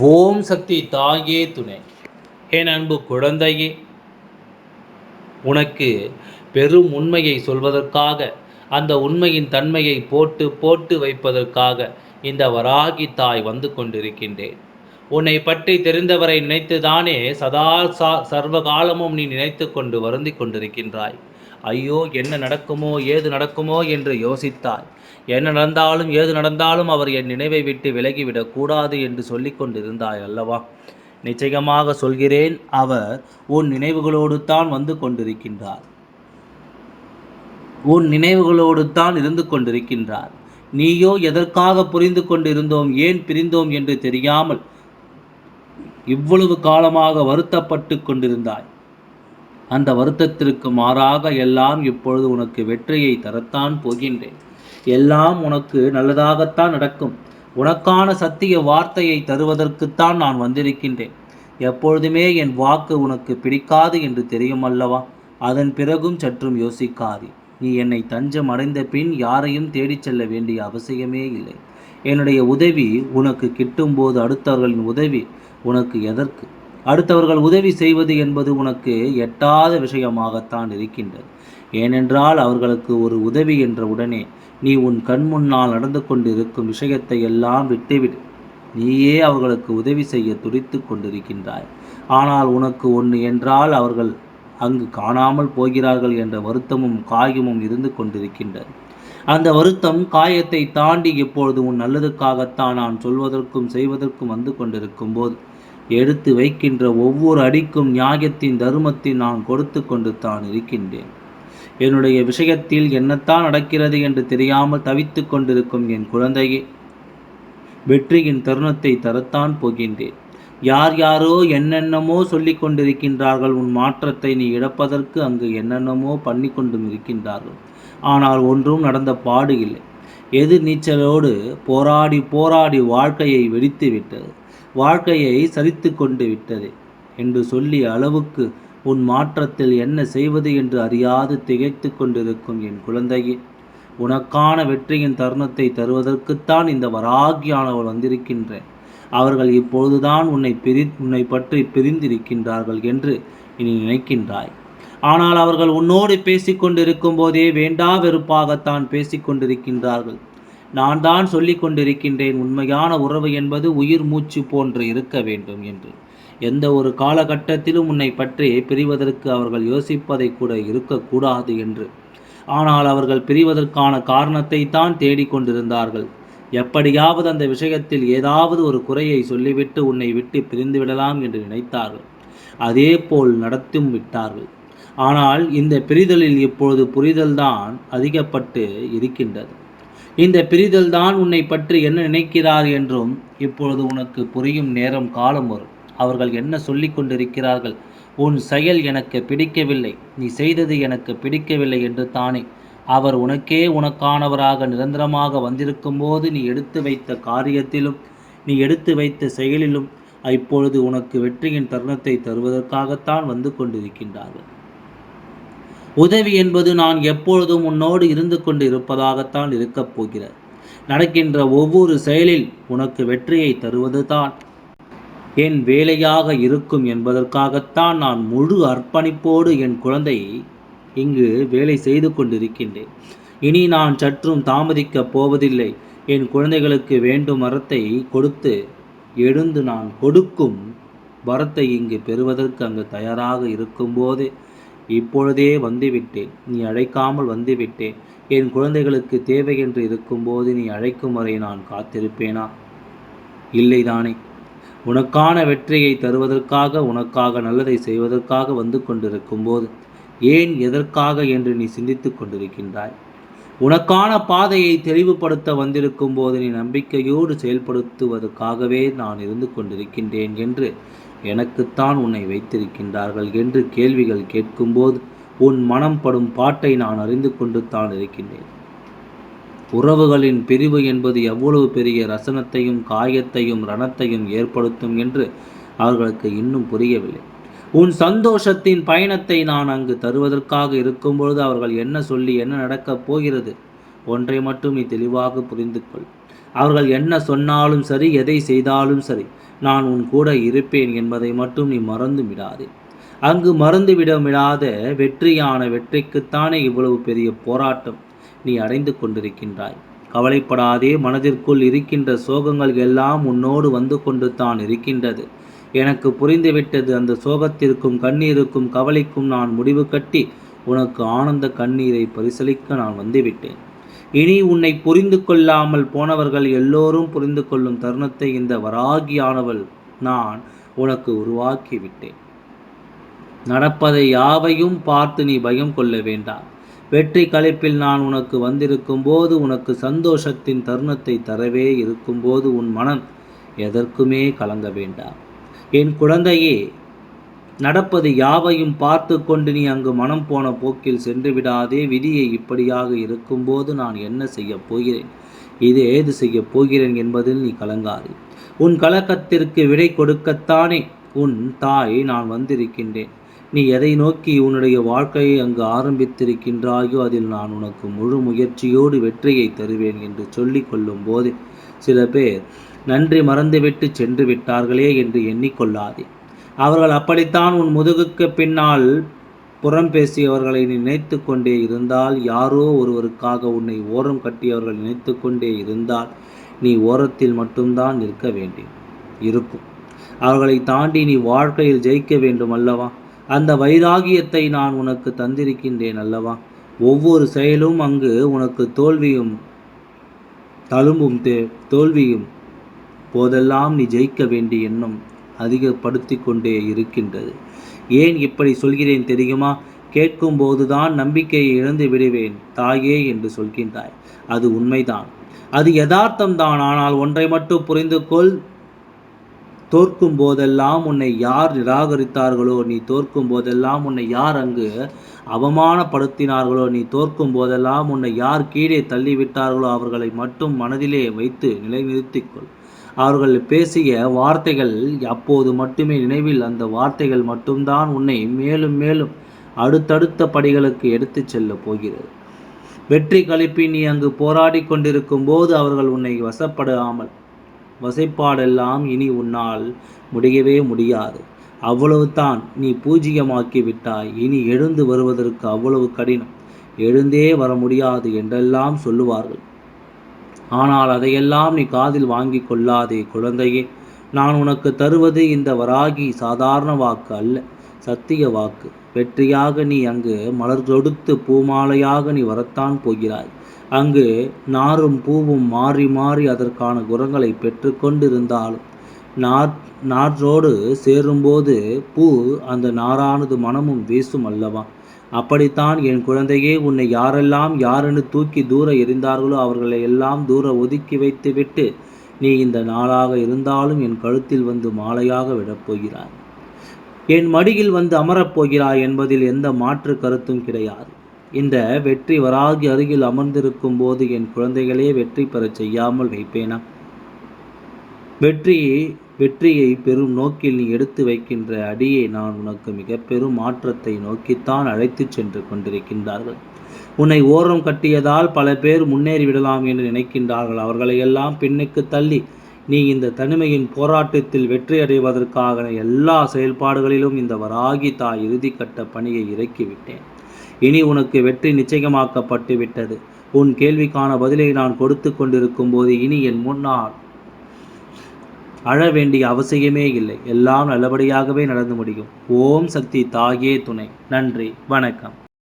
ஓம் சக்தி தாயே துணை. என் அன்பு குழந்தையே உனக்கு பெரும் உண்மையை சொல்வதற்காக அந்த உண்மையின் தன்மையை போட்டு போட்டு வைப்பதற்காக இந்த வராகி தாய் வந்து கொண்டிருக்கின்றேன். உன்னை பற்றி தெரிந்தவரை நினைத்துதானே சதா சா சர்வகாலமும் நீ நினைத்து கொண்டு வருந்தி கொண்டிருக்கின்றாய். ஐயோ என்ன நடக்குமோ ஏது நடக்குமோ என்று யோசித்தாய். என்ன நடந்தாலும் ஏது நடந்தாலும் அவர் என் நினைவை விட்டு விலகிவிடக்கூடாது என்று சொல்லி கொண்டிருந்தாய் அல்லவா? நிச்சயமாக சொல்கிறேன் அவர் உன் நினைவுகளோடு தான் வந்து கொண்டிருக்கின்றார். உன் நினைவுகளோடு தான் இருந்து கொண்டிருக்கின்றார். நீயோ எதற்காக புரிந்து கொண்டிருந்தோம் ஏன் பிரிந்தோம் என்று தெரியாமல் இவ்வளவு காலமாக வருத்தப்பட்டு கொண்டிருந்தாய். அந்த வருத்தத்திற்கு மாறாக எல்லாம் இப்பொழுது உனக்கு வெற்றியை தரத்தான் போகின்றேன். எல்லாம் உனக்கு நல்லதாகத்தான் நடக்கும். உனக்கான சத்திய வார்த்தையை தருவதற்குத்தான் நான் வந்திருக்கின்றேன். எப்பொழுதுமே என் வாக்கு உனக்கு பிடிக்காது என்று தெரியும் அல்லவா அதன் பிறகும் சற்றும் யோசிக்காதே. நீ என்னை தஞ்சம் அடைந்த பின் யாரையும் தேடிச் செல்ல வேண்டிய அவசியமே இல்லை. என்னுடைய உதவி உனக்கு கிட்டும்போது அடுத்தவர்களின் உதவி உனக்கு எதற்கு? அடுத்தவர்கள் உதவி செய்வது என்பது உனக்கு எட்டாத விஷயமாகத்தான் இருக்கின்றது. ஏனென்றால் அவர்களுக்கு ஒரு உதவி என்ற உடனே நீ உன் கண் முன்னால் நடந்து கொண்டிருக்கும் விஷயத்தை எல்லாம் விட்டுவிடு. நீயே அவர்களுக்கு உதவி செய்ய துடித்து கொண்டிருக்கின்றாய். ஆனால் உனக்கு ஒன்று என்றால் அவர்கள் அங்கு காணாமல் போகிறார்கள் என்ற வருத்தமும் காயமும் இருந்து கொண்டிருக்கின்றது அந்த வருத்தம் காயத்தை தாண்டி இப்பொழுது உன் நல்லதுக்காகத்தான் நான் சொல்வதற்கும் செய்வதற்கும் வந்து கொண்டிருக்கும் போது எடுத்து வைக்கின்ற ஒவ்வொரு அடிக்கும் நியாயத்தின் தர்மத்தை நான் கொடுத்து கொண்டு தான் இருக்கின்றேன். என்னுடைய விஷயத்தில் என்னத்தான் நடக்கிறது என்று தெரியாமல் தவித்து கொண்டிருக்கும் என் குழந்தையே வெற்றியின் தருணத்தை தரத்தான் போகின்றேன். யார் யாரோ என்னென்னமோ சொல்லி கொண்டிருக்கின்றார்கள் உன் மாற்றத்தை நீ இழப்பதற்கு அங்கு என்னென்னமோ பண்ணி கொண்டும் இருக்கின்றார்கள். ஆனால் ஒன்றும் நடந்த பாடு இல்லை. எதிர் நீச்சலோடு போராடி போராடி வாழ்க்கையை வெடித்து விட்டது வாழ்க்கையை சரித்து கொண்டு விட்டது என்று சொல்லிய அளவுக்கு உன் மாற்றத்தில் என்ன செய்வது என்று அறியாது திகைத்து கொண்டிருக்கும் என் குழந்தையே. உனக்கான வெற்றியின் தருணத்தை தருவதற்குத்தான் இந்த வராகியானவள் வந்திருக்கின்றேன். அவர்கள் இப்பொழுதுதான் உன்னை பிரி உன்னை பற்றி பிரிந்திருக்கின்றார்கள் என்று இனி நினைக்கின்றாய். ஆனால் அவர்கள் உன்னோடு பேசிக்கொண்டிருக்கும் போதே வேண்டா வெறுப்பாகத்தான் பேசிக்கொண்டிருக்கின்றார்கள் நான் தான் சொல்லிக் கொண்டிருக்கின்றேன் உண்மையான உறவு என்பது உயிர் மூச்சு போன்று இருக்க வேண்டும் என்று. எந்த ஒரு காலகட்டத்திலும் உன்னை பற்றி பிரிவதற்கு அவர்கள் யோசிப்பதை கூட இருக்கக்கூடாது என்று. ஆனால் அவர்கள் பிரிவதற்கான காரணத்தை தான் தேடிக்கொண்டிருந்தார்கள். எப்படியாவது அந்த விஷயத்தில் ஏதாவது ஒரு குறையை சொல்லிவிட்டு உன்னை விட்டு பிரிந்து விடலாம் என்று நினைத்தார்கள். அதே போல் நடத்தும் விட்டார்கள். ஆனால் இந்த பிரிதலில் இப்பொழுது புரிதல்தான் அதிகப்பட்டு இருக்கின்றது. இந்த பிரிதல்தான் உன்னை பற்றி என்ன நினைக்கிறார் என்றும் இப்பொழுது உனக்கு புரியும் நேரம் காலம் வரும். அவர்கள் என்ன சொல்லி கொண்டிருக்கிறார்கள்? உன் செயல் எனக்கு பிடிக்கவில்லை. நீ செய்தது எனக்கு பிடிக்கவில்லை என்று தானே. அவர் உனக்கே உனக்கானவராக நிரந்தரமாக வந்திருக்கும் போது நீ எடுத்து வைத்த காரியத்திலும் நீ எடுத்து வைத்த செயலிலும் இப்பொழுது உனக்கு வெற்றியின் தருணத்தை தருவதற்காகத்தான் வந்து கொண்டிருக்கின்றார்கள். உதவி என்பது நான் எப்பொழுதும் உன்னோடு இருந்து கொண்டு இருப்பதாகத்தான் இருக்கப் போகிறது. நடக்கின்ற ஒவ்வொரு செயலில் உனக்கு வெற்றியை தருவது தான் என் வேலையாக இருக்கும் என்பதற்காகத்தான் நான் முழு அர்ப்பணிப்போடு என் குழந்தை இங்கு வேலை செய்து கொண்டிருக்கின்றேன். இனி நான் சற்றும் தாமதிக்கப் போவதில்லை. என் குழந்தைகளுக்கு வேண்டும் மரத்தை கொடுத்து எழுந்து நான் கொடுக்கும் வரத்தை இங்கு பெறுவதற்கு அங்கு தயாராக இருக்கும்போது இப்பொழுதே வந்துவிட்டேன். நீ அழைக்காமல் வந்துவிட்டேன். என் குழந்தைகளுக்கு தேவை என்று இருக்கும்போது நீ அழைக்கும் வரை நான் காத்திருப்பேனா? இல்லைதானே. உனக்கான வெற்றியை தருவதற்காக உனக்காக நல்லதை செய்வதற்காக வந்து கொண்டிருக்கும் போது ஏன் எதற்காக என்று நீ சிந்தித்து கொண்டிருக்கின்றாய்? உனக்கான பாதையை தெளிவுபடுத்த வந்திருக்கும் போது நீ நம்பிக்கையோடு செயல்படுத்துவதற்காகவே நான் இருந்து கொண்டிருக்கின்றேன் என்று எனக்குத்தான் உன்னை வைத்திருக்கின்றார்கள் என்று கேள்விகள் கேட்கும்போது உன் மனம் படும் பாட்டை நான் அறிந்து கொண்டு தான் இருக்கின்றேன். உறவுகளின் பிரிவு என்பது எவ்வளவு பெரிய ரசனத்தையும் காயத்தையும் ரணத்தையும் ஏற்படுத்தும் என்று அவர்களுக்கு இன்னும் புரியவில்லை. உன் சந்தோஷத்தின் பயணத்தை நான் அங்கு தருவதற்காக இருக்கும்பொழுது அவர்கள் என்ன சொல்லி என்ன நடக்கப் போகிறது? ஒன்றை மட்டும் நீ தெளிவாக புரிந்து கொள். அவர்கள் என்ன சொன்னாலும் சரி எதை செய்தாலும் சரி நான் உன் கூட இருப்பேன் என்பதை மட்டும் நீ மறந்து விடாதே. அங்கு மறந்து விடாத வெற்றியான வெற்றிக்குத்தானே இவ்வளவு பெரிய போராட்டம். நீ அடைந்து கொண்டிருக்கின்றாய். கவலைப்படாதே மனதிற்குள் இருக்கின்ற சோகங்கள் எல்லாம் உன்னோடு வந்து கொண்டு தான் இருக்கின்றது. எனக்கு புரிந்துவிட்டது அந்த சோகத்திற்கும் கண்ணீருக்கும் கவலைக்கும் நான் முடிவு கட்டி உனக்கு ஆனந்த கண்ணீரை பரிசலிக்க நான் வந்துவிட்டேன். இனி உன்னை புரிந்து கொள்ளாமல் போனவர்கள் எல்லோரும் புரிந்து கொள்ளும் தருணத்தை இந்த வராகியானவள் நான் உனக்கு உருவாக்கிவிட்டேன். நடப்பதை யாவையும் பார்த்து நீ பயம் கொள்ள வேண்டாம். வெற்றி கலைப்பில் நான் உனக்கு வந்திருக்கும் போது உனக்கு சந்தோஷத்தின் தருணத்தை தரவே இருக்கும்போது உன் மனம் எதற்குமே கலங்க வேண்டாம். என் குழந்தையே நடப்பது யாவையும் பார்த்து கொண்டு நீ அங்கு மனம் போன போக்கில் சென்று விடாதே. விதியை இப்படியாக இருக்கும்போது நான் என்ன செய்யப் போகிறேன்? இது ஏது செய்யப் போகிறேன் என்பதில் நீ கலங்காது. உன் கலக்கத்திற்கு விடை கொடுக்கத்தானே. உன் தாய் நான் வந்திருக்கின்றேன். நீ எதை நோக்கி உன்னுடைய வாழ்க்கையை அங்கு ஆரம்பித்திருக்கின்றாயோ அதில் நான் உனக்கு முழு முயற்சியோடு வெற்றியை தருவேன் என்று சொல்லிக் கொள்ளும் போது சில பேர் நன்றி மறந்துவிட்டு சென்று விட்டார்களே என்று எண்ணிக்கொள்ளாதே. அவர்கள் அப்படித்தான் உன் முதுகுக்கு பின்னால் புறம் பேசியவர்களை நினைத்து கொண்டே இருந்தால் யாரோ ஒருவருக்காக உன்னை ஓரம் கட்டியவர்கள் நினைத்து கொண்டே இருந்தால் நீ ஓரத்தில் மட்டும்தான் நிற்க வேண்டி இருக்கும். அவர்களை தாண்டி நீ வாழ்க்கையில் ஜெயிக்க வேண்டும் அல்லவா? அந்த வைராகியத்தை நான் உனக்கு தந்திருக்கின்றேன் அல்லவா? ஒவ்வொரு செயலும் அங்கு உனக்கு தோல்வியும் தழும்பும் தோல்வியும் போதெல்லாம் நீ ஜெயிக்க வேண்டிய எண்ணம் அதிகப்படுத்தி கொண்டே இருக்கின்றது. ஏன் இப்படி சொல்கிறேன் தெரியுமா? கேட்கும்போதுதான் நம்பிக்கையை இழந்து விடுவேன் தாயே என்று சொல்கின்றாய். அது உண்மைதான். அது யதார்த்தம்தான். ஆனால் ஒன்றை மட்டும் புரிந்து கொள் தோற்கும் போதெல்லாம் உன்னை யார் நிராகரித்தார்களோ நீ தோற்கும் போதெல்லாம் உன்னை யார் அங்கு அவமானப்படுத்தினார்களோ நீ தோற்கும் போதெல்லாம் உன்னை யார் கீழே தள்ளிவிட்டார்களோ அவர்களை மட்டும் மனதிலே வைத்து நிலைநிறுத்திக்கொள் அவர்கள் பேசிய வார்த்தைகள் அப்போது மட்டுமே நினைவில் அந்த வார்த்தைகள் மட்டும்தான் உன்னை மேலும் மேலும் அடுத்தடுத்த படிகளுக்கு எடுத்துச் செல்லப் போகிறது. வெற்றி கழிப்பி நீ அங்கு போராடி கொண்டிருக்கும் போது அவர்கள் உன்னை வசப்படாமல் வசைப்பாடெல்லாம் இனி உன்னால் முடியவே முடியாது. அவ்வளவு தான் நீ பூஜ்ஜியமாக்கி விட்டாய் இனி எழுந்து வருவதற்கு அவ்வளவு கடினம். எழுந்தே வர முடியாது என்றெல்லாம் சொல்லுவார்கள். ஆனால் அதையெல்லாம் நீ காதில் வாங்கி கொள்ளாதே குழந்தையே. நான் உனக்கு தருவது இந்த வராகி சாதாரண வாக்கு அல்ல. சத்திய வாக்கு. வெற்றியாக நீ அங்கு மலர் தொடுத்து பூமாலையாக நீ வரத்தான் போகிறாய். அங்கு நாரும் பூவும் மாறி மாறி அதற்கான குரங்களை பெற்றுக்கொண்டிருந்தாலும் நார் நாற்றோடு சேரும்போது பூ அந்த நாரானது மனமும் வீசும் அல்லவா? அப்படித்தான் என் குழந்தையே உன்னை யாரெல்லாம் யாருன்னு தூக்கி தூர எறிந்தார்களோ அவர்களை எல்லாம் தூர ஒதுக்கி வைத்துவிட்டு நீ இந்த நாளாக இருந்தாலும் என் கழுத்தில் வந்து மாலையாக விடப்போகிறாய் என் மடியில் வந்து அமரப்போகிறாய் என்பதில் எந்த மாற்று கருத்தும் கிடையாது. இந்த வெற்றி வராகி அருகில் அமர்ந்திருக்கும் போது என் குழந்தைகளே வெற்றி பெறச் செய்யாமல் வைப்பேனா? வெற்றி வெற்றியை பெரும் நோக்கில் நீ எடுத்து வைக்கின்ற அடியை நான் உனக்கு மிக பெரும் மாற்றத்தை நோக்கித்தான் அழைத்துச் சென்று கொண்டிருக்கின்றார்கள். உன்னை ஓரம் கட்டியதால் பல பேர் முன்னேறிவிடலாம் என்று நினைக்கின்றார்கள். அவர்களையெல்லாம் பின்னுக்கு தள்ளி நீ இந்த தனிமையின் போராட்டத்தில் வெற்றி அடைவதற்காக எல்லா செயல்பாடுகளிலும் இந்த வராகி தாய் இறுதிக்கட்ட பணியை இறக்கிவிட்டேன். இனி உனக்கு வெற்றி நிச்சயமாக்கப்பட்டு விட்டது. உன் கேள்விக்கான பதிலை நான் கொடுத்து கொண்டிருக்கும் போது இனி என் முன்னால் அழ வேண்டிய அவசியமே இல்லை. எல்லாம் நல்லபடியாகவே நடந்து முடியும். ஓம் சக்தி தாயே துணை. நன்றி. வணக்கம்.